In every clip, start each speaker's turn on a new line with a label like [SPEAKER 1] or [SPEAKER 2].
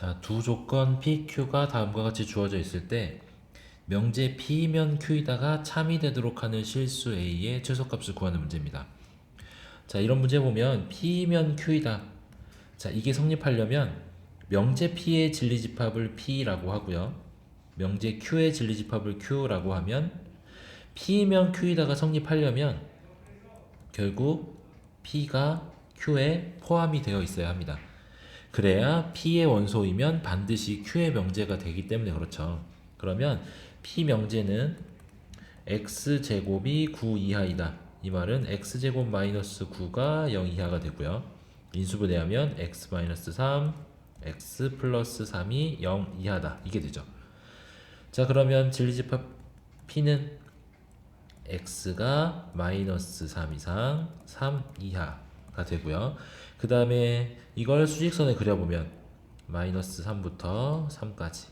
[SPEAKER 1] 자, 두 조건 PQ가 다음과 같이 주어져 있을 때 명제 P면 Q이다가 참이 되도록 하는 실수 A의 최소값을 구하는 문제입니다. 자, 이런 문제 보면 P면 Q이다. 자, 이게 성립하려면 명제 P의 진리집합을 P라고 하고요. 명제 Q의 진리집합을 Q라고 하면 P면 Q이다가 성립하려면 결국 P가 Q에 포함이 되어 있어야 합니다. 그래야 P의 원소이면 반드시 Q의 명제가 되기 때문에 그렇죠. 그러면 P 명제는 x 제곱이 9 이하이다. 이 말은 x 제곱 마이너스 9가 0 이하가 되고요. 인수분해하면 x 마이너스 3, x 플러스 3이 0 이하다. 이게 되죠. 자 그러면 진리집합 P는 x가 마이너스 3 이상 3 이하 가 되고요. 그 다음에 이걸 수직선에 그려보면 마이너스 3부터 3까지.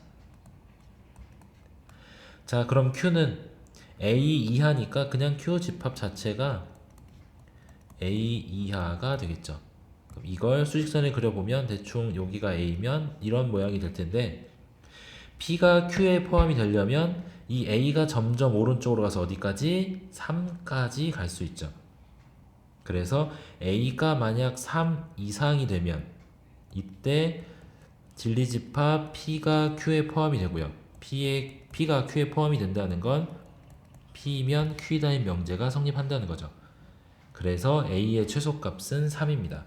[SPEAKER 1] 자 그럼 q는 a 이하니까 그냥 q 집합 자체가 a 이하가 되겠죠. 그럼 이걸 수직선에 그려보면 대충 여기가 a면 이런 모양이 될 텐데 p가 q에 포함이 되려면 이 a가 점점 오른쪽으로 가서 어디까지? 3까지 갈 수 있죠. 그래서 a가 만약 3 이상이 되면 이때 진리집합 p가 q에 포함이 되고요. p에 p가 q에 포함이 된다는 건 p면 q이다인 명제가 성립한다는 거죠. 그래서 a의 최소값은 3입니다.